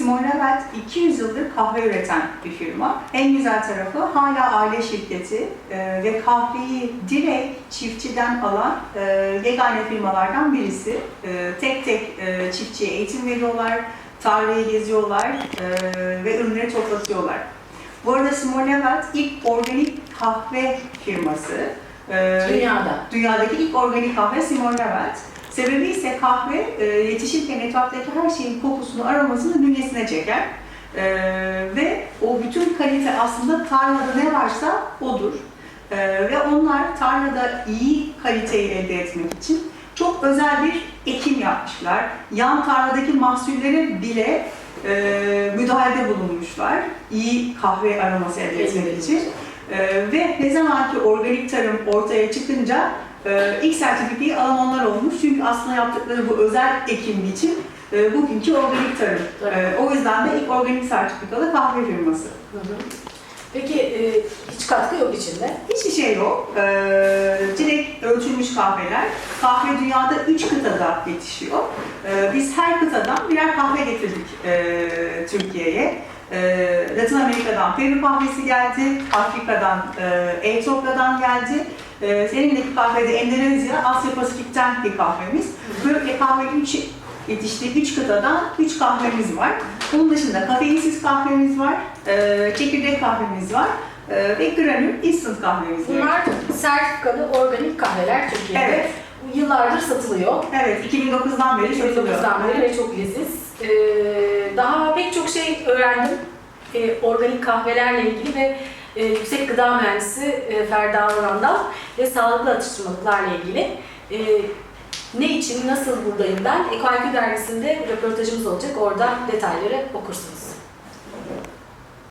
Simon Levelt 200 yıldır kahve üreten bir firma. En güzel tarafı hala aile şirketi e, ve kahveyi direkt çiftçiden alan e, yegane firmalardan birisi. E, tek tek e, çiftçiye eğitim veriyorlar, tarlayı geziyorlar e, ve ürünleri toplatıyorlar. Bu arada Simon Levelt ilk organik kahve firması. E, Dünyada. Dünyadaki ilk organik kahve Simon Levelt. Sebebi ise kahve e, yetişirken etraftaki her şeyin kokusunu, aromasını bünyesine çeker. E, ve o bütün kalite aslında tarlada ne varsa odur. E, ve onlar tarlada iyi kaliteyi elde etmek için çok özel bir ekim yapmışlar. Yan tarladaki mahsullere bile e, müdahalede bulunmuşlar. İyi kahve aroması elde etmek için. Ee, ve ne zaman ki organik tarım ortaya çıkınca e, ilk sertifikeyi alan onlar olmuş. Çünkü aslında yaptıkları bu özel ekim için e, bugünkü organik tarım. E, o yüzden de ilk organik sertifikalı kahve firması. Hı hı. Peki e, hiç katkı yok içinde. Hiçbir şey yok. E, direkt ölçülmüş kahveler. Kahve dünyada üç kıtada yetişiyor. E, biz her kıtadan birer kahve getirdik e, Türkiye'ye. E, Latin Amerika'dan Peru kahvesi geldi, Afrika'dan e, Etiyopya'dan geldi. E, Senin'deki kahve de Endonezya, Asya Pasifik'ten bir kahvemiz. Böyle kahve üç yetiştiği üç kıtadan üç kahvemiz var. Bunun dışında kafeinsiz kahvemiz var, e, çekirdek kahvemiz var e, ve granül instant kahvemiz var. Bunlar sertifikalı organik kahveler Türkiye'de. Evet. Yıllardır satılıyor. Evet, 2009'dan beri satılıyor. 2009'dan beri ve çok leziz. Ee, daha pek çok şey öğrendim ee, organik kahvelerle ilgili ve e, yüksek gıda mühendisi e, Ferda Oran'dan ve sağlıklı atıştırmalıklarla ilgili. Ee, ne için, nasıl buradayım ben? EkoIQ dergisinde röportajımız olacak. Orada detayları okursunuz.